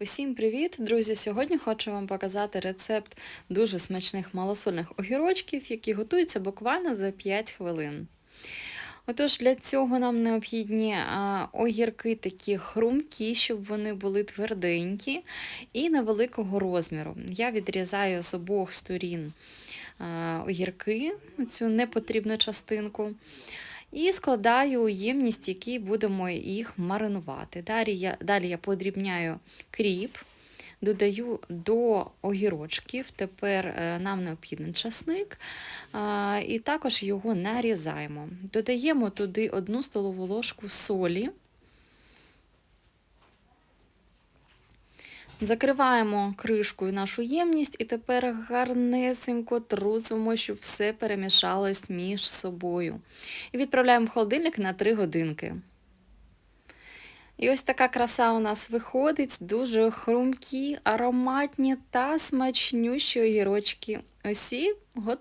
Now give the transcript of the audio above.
Усім привіт, друзі! Сьогодні хочу вам показати рецепт дуже смачних малосольних огірочків, які готуються буквально за 5 хвилин. Отож, для цього нам необхідні огірки такі хрумкі, щоб вони були тверденькі і невеликого розміру. Я відрізаю з обох сторін огірки, цю непотрібну частинку. І складаю ємність, в якій будемо їх маринувати. Далі я, далі я подрібняю кріп, додаю до огірочків. Тепер е, нам необхідний часник, і також його нарізаємо. Додаємо туди одну столову ложку солі. Закриваємо кришкою нашу ємність і тепер гарнесенько трусимо, щоб все перемішалось між собою. І відправляємо в холодильник на 3 годинки. І ось така краса у нас виходить, дуже хрумкі, ароматні та смачнющі огірочки. Усі готові.